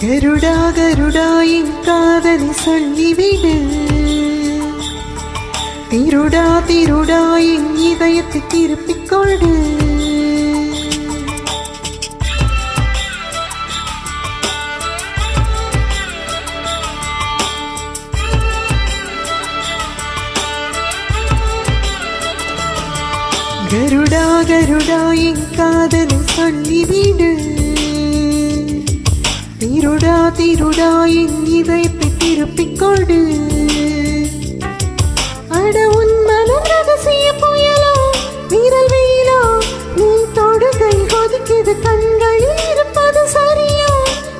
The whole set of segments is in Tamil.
கருடா கருடா என் காதலி சொல்லிவிடு திருடா திருடா என் இதயத்தை திருப்பிக் கொடு கருடா திருடா திருடா என் இதை திருப்பிக் கொண்டு அட உன் மனம் ரகசிய புயலா வீரல் வெயிலா நீ தொடுகை கொதிக்குது கண்களில் இருப்பது சரியா.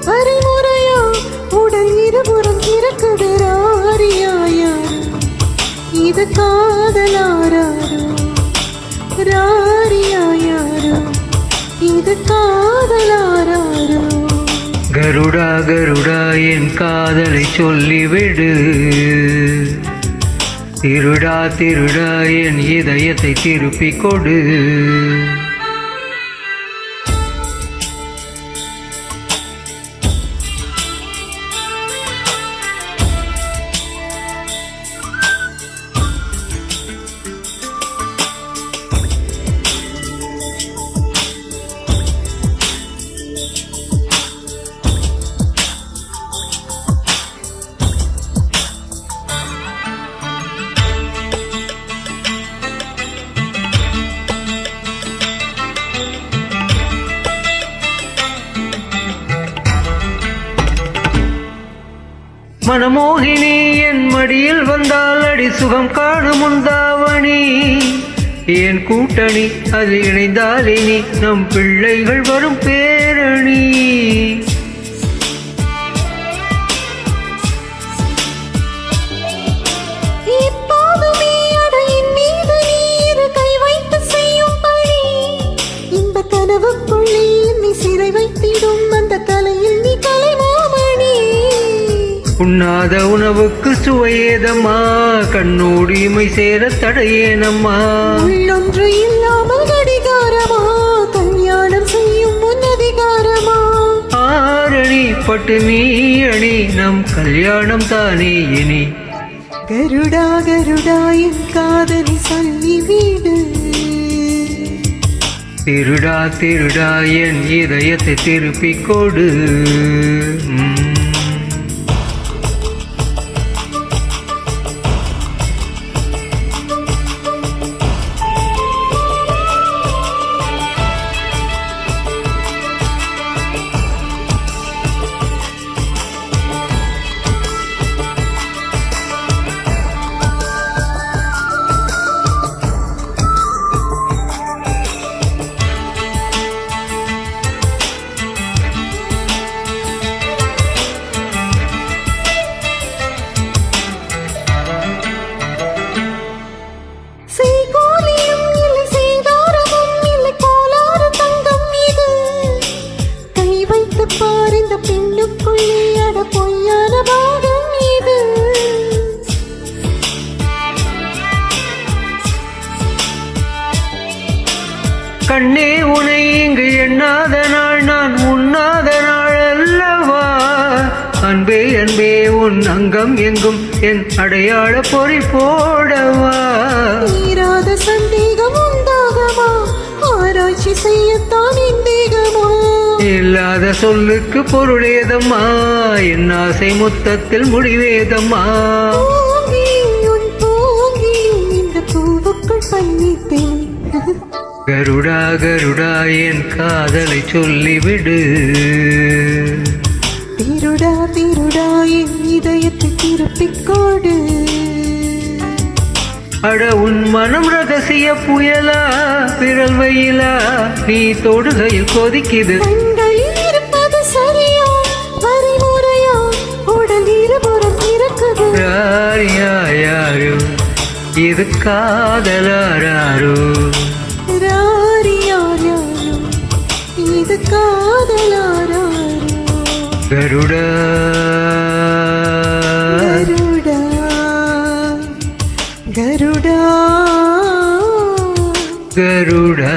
வரைமுறையா உடல் இருபுறம் திறக்குது ராரியாயா. இது கருடா என் காதலை சொல்லிவிடு. திருடா திருடா என் இதயத்தை திருப்பிக் கொடு. மனமோகினி என் மடியில் வந்தால் அடி சுகம் காணும் உந்தாவணி என் கூட்டணி அது இணைந்தாலினி நம் பிள்ளைகள் வரும் பேரணி. உண்ணாத உணவுக்கு சுவையேதம்மா. கண்ணோடு இமை சேர தடையேனம்மா. உள்ளொன்று இல்லாமல் கடிகாரமா கல்யாணம் செய்யும் முன் அதிகாரமா. ஆரணி பட்டு நீ அணி நம் கல்யாணம் தானே இனி. கருடா கருடா என் காதலி சொல்லி வீடு. திருடா திருடா என் இதயத்தை திருப்பிக் கொடு. இந்த பெண்ணுக்குள்ளே அட பொய்யான பாகம் இது. கண்ணே உனை இங்கு எண்ணாத நாள் நான் உண்ணாத நாள் அல்லவா? அன்பே அன்பே உன் அங்கம் எங்கும் என் அடையாள பொறி போடவா? தீராத சந்தேகம் சொல்லுக்கு பொருளேதம்மா. என் ஆசை மொத்தத்தில் முடிவேதம்மா. கருடா கருடா என் காதலை சொல்லிவிடு. திருடா திருடா என் இதயத்தை திருப்பிக் கொடு அட உன் மனம் ரகசிய புயலா விரல் வெயிலா நீ தொடுகையில் கொதிக்குது. இது காதலாரோ ராரியார் யாரும் இது காதலாரோ கருடா கருடா கருடா கருடா